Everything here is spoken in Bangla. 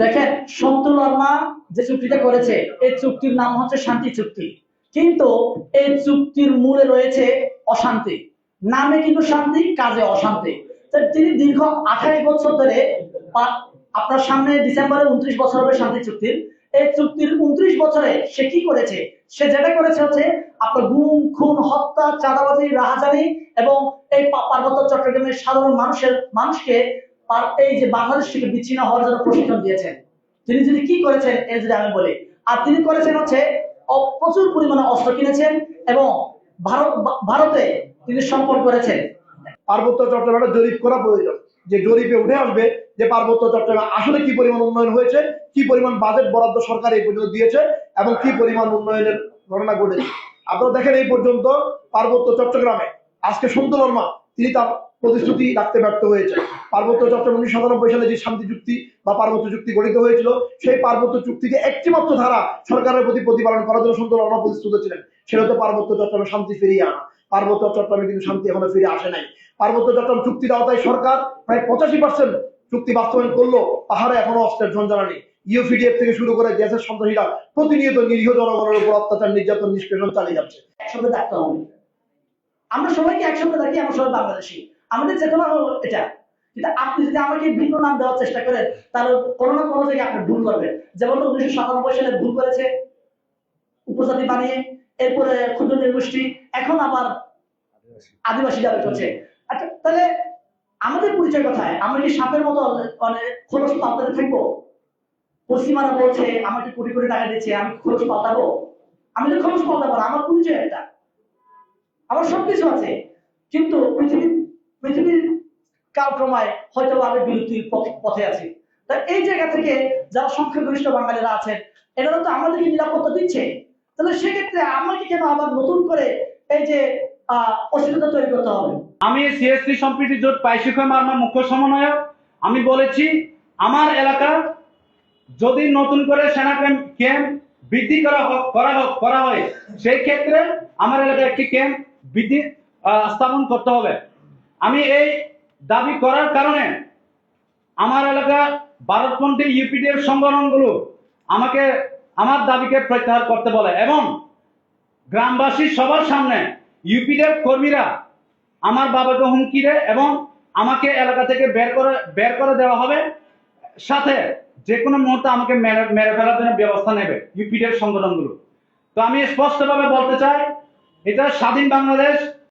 দেখেন সন্তু বর্মা যে চুক্তিটা করেছে, এই চুক্তির নাম হচ্ছে শান্তি চুক্তি। কিন্তু এই চুক্তির মূলে রয়েছে অশান্তি। নামে কিন্তু শান্তি, কাজে অশান্তি। তিনি দীর্ঘ আঠাশ বছর ধরে আপনার সামনে ডিসেম্বরে উনত্রিশ বছর হবে শান্তি চুক্তির। এই চুক্তির উনত্রিশ বছরে সে কি করেছে? সে যেটা করেছে হচ্ছে, আপনার গুম, খুন, হত্যা, চাঁদাবাজি, রাহাজানি এবং এই পার্বত্য চট্টগ্রামের সাধারণ মানুষের, মানুষকে এই যে বাংলাদেশ থেকে বিচ্ছিন্ন হওয়ার জন্য প্রশিক্ষণ দিয়েছেন। তিনি কি করেছেন এই যদি আমি বলি। আর তিনি করেছেন হচ্ছে প্রচুর পরিমাণে অস্ত্র কিনেছেন এবং ভারত ভারতে তিনি সম্পর্ক করেছেন। পার্বত্য চট্টগ্রামে জরিপ করা প্রয়োজন। যে জরিপে উঠে আসবে যে পার্বত্য চট্টগ্রাম আসলে কি পরিমাণ উন্নয়ন হয়েছে, কি পরিমাণ বাজেট বরাদ্দ সরকার এই পর্যন্ত দিয়েছে এবং কি পরিমাণ উন্নয়নের ঘটনা ঘটেছে। আপনারা দেখেন এই পর্যন্ত পার্বত্য চট্টগ্রামে আজকে সন্তু বর্মা, তিনি তার প্রতিশ্রুতি রাখতে ব্যর্থ হয়েছে। পার্বত্য চট্টগ্রাম উনিশশো সাতানব্বই সালে যে শান্তি চুক্তি বা পার্বত্য চুক্তি গঠিত হয়েছিল, সেই পার্বত্য চুক্তিকে একটি মাত্র ধারা সরকারের প্রতি প্রতিপালন করার জন্য সন্তু বর্মা প্রতিশ্রুত ছিলেন। সেটা হচ্ছে পার্বত্য চট্টগ্রামে শান্তি ফিরিয়ে আনা। পার্বত্য চট্টগ্রামে কিন্তু শান্তি এখনও ফিরে আসে নাই। পার্বত্য চট্টগ্রাম চুক্তির আওতায় সরকার প্রায় পঁচাশি পার্সেন্ট চুক্তি বাস্তবায়ন করল। পাহাড়ে এখনও অস্ত্রের ঝঞ্ঝানা নেই। ইউপিডিএফ থেকে শুরু করে দেশের সন্ত্রাসীরা প্রতিনিয়ত নিরীহ জনগণের উপর অত্যাচার, নির্যাতন, নিষ্পেষণ চালিয়ে যাচ্ছে। একসঙ্গে থাকতে হবে। আমরা সবাইকে একসঙ্গে থাকি? আমরা সবাই বাংলাদেশি। আমাদের চেতনা হলো এটা। কিন্তু আপনি যদি আমাকে ভিন্ন নাম দেওয়ার চেষ্টা করেন, তাহলে কোনো না কোনো জায়গায় আপনি ভুল করবেন। যেমন উনিশশো সাতানব্বই সালে ভুল করেছে উপজাতি বানিয়ে, এরপরে ক্ষুদ্র নির্গোষ্ঠী এখন আবার আদিবাসী দাবি করছে। আচ্ছা তাহলে আমাদের পরিচয় কোথায়? আমরা কি সাপের মতো মানে খোলস পাল্টাতে থাকব? পশ্চিমারা বলছে, আমাকে কোটি কোটি টাকা দিচ্ছে, আমি খোলস পাল্টাবো আমি তো পাল্টাবো না, আমার পরিচয় এটা আমার সবকিছু আছে। কিন্তু পৃথিবীর পৃথিবীর কালক্রমায় হয়তো আমি বিরতির পথ- আছি। তা এই জায়গা থেকে যারা সংখ্যাগরিষ্ঠ বাঙালিরা আছেন, এনারা তো আমাদেরকে নিরাপত্তা দিচ্ছে। তাহলে সেক্ষেত্রে আমাকে কেন আবার নতুন করে এই যে অসুবিধা তৈরি করতে হবে? আমি সিএসসি সম্প্রীতি জোট পাইশিখা মার্মা মুখ্য সমন্বয়ক। আমি বলেছি, আমার এলাকা যদি নতুন করে সেনা ক্যাম্প ক্যাম্প বৃদ্ধি করা হোক করা হোক, করা হয়, সেই ক্ষেত্রে আমার এলাকায় একটি ক্যাম্প বৃদ্ধি স্থাপন করতে হবে। আমি এই দাবি করার কারণে আমার এলাকা ভারতপন্থী ইউপিডিএফ সংগঠনগুলো আমাকে আমার দাবিকে প্রত্যাহার করতে বলে এবং গ্রামবাসী সবার সামনে ইউপিডিএফ কর্মীরা আমার বাবাকে হুমকি দেয় এবং আমাকে এলাকা থেকে বের করে বের করে দেওয়া হবে। সাথে যে কোনো মুহূর্তে আমাকে মেরে মেরে ফেলার জন্য ব্যবস্থা নেবে ইউপিডিএফ সংগঠনগুলো। তো আমি স্পষ্টভাবে বলতে চাই, এটা স্বাধীন বাংলাদেশ